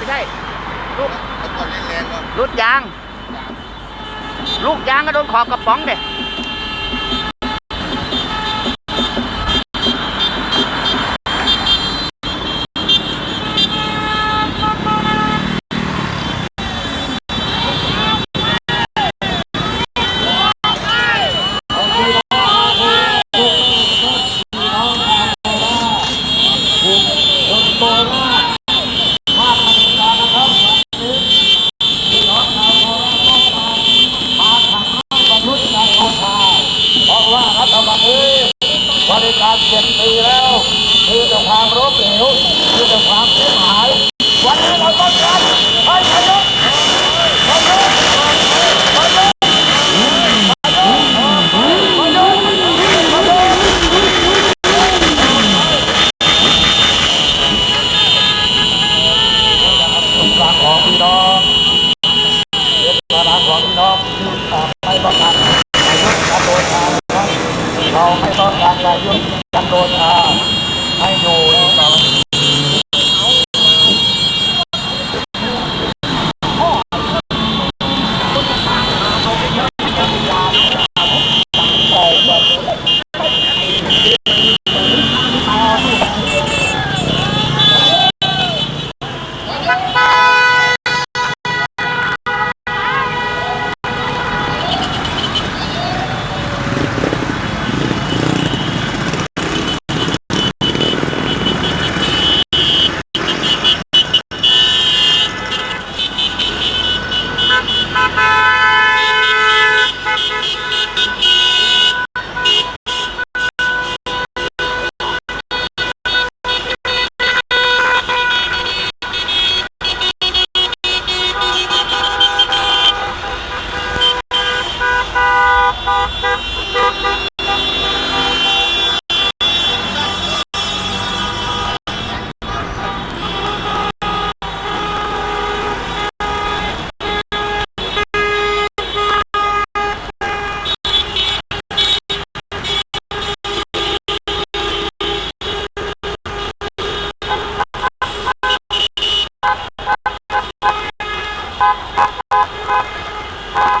ไม่ใช่ ลูกตะกอนเล่นแรงเนาะลูกยาง ลูกยางก็โดนขอบกระป๋องเด็ เพราะว่ารัฐบาลนี้บริการเจ็ดปีแล้วมีแต่ความล้มเหลวมีแต่ความเสียหาย วันนี้เราต้องการให้นายกนายกนายกฝากของพี่น้อง เรียนมของพี่น้องไม่ต้องการนายกจันโดชานเราไม่ต้องการนายกจันโดชาให้อยู่ในต่อ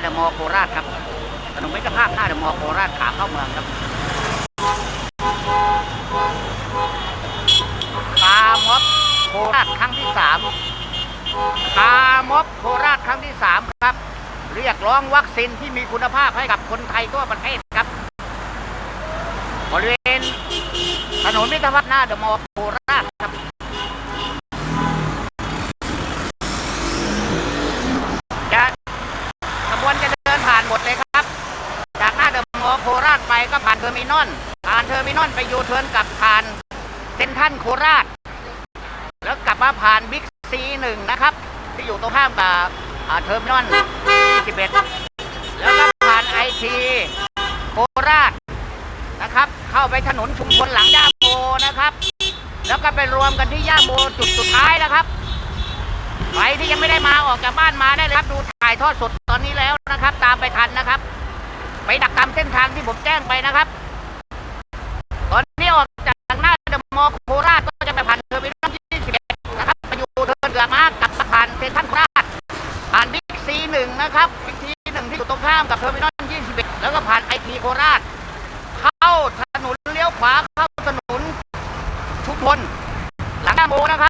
เดอะมอลล์โคราชครับถนนมิตรภาพหน้าเดอะมอลล์โคราชขาเข้าเมืองครับคาม็อบโคราชครั้งที่สามคาม็อบโคราชครั้งที่สามครับ เรียกร้องวัคซีนที่มีคุณภาพให้กับคนไทยทั่วประเทศครับบริเวณถนนมิตรภาพหน้าเดอะมอลล์โคราชครับ จะขบวนจะเดินผ่านหมดเลยครับ จากหน้าเดอะมอลล์โค ราชไปก็ผ่านเทอร์มินอลผ่านเทอร์มินอลไปยูเทิร์นกลับผ่านเซนทรัลโคราช แล้วกลับมาผ่านบิ๊กซีหนึ่งนะครับ ที่อยู่ตรงข้ามกับเทอร์มินอล21 แล้วก็ผ่านไอทีโคราชนะครับ เข้าไปถนนชุมชนหลังย่าโมนะครับ แล้วก็ไปรวมกันที่ย่าโมจุดสุดท้ายนะครับใครที่ยังไม่ได้มาออกจากบ้านมาได้เลยครับดูถ่ายทอดสดตอนนี้แล้วนะครับ ตามไปทันนะครับ ไปดักตามเส้นทางที่ผมแจ้งไปนะครับ ตอนนี้ออกจากหน้าเดอะมอลล์โคราชก็จะไปผ่านเทอร์มินอลที่21นะครับไปอยู่เทิร์นเรือมากับผ่านเซ็นทรัลโราชผ่านบิ๊กซีหนึ่งนะครับบิ๊กซีหนึ่งที่อยู่ตรงข้ามกับเทอร์มินอลที่21 แล้วก็ผ่านไอทีโคราช เข้าถนนเลี้ยวขวาเข้าถนนชุมพลหลังหน้าโมนะครับ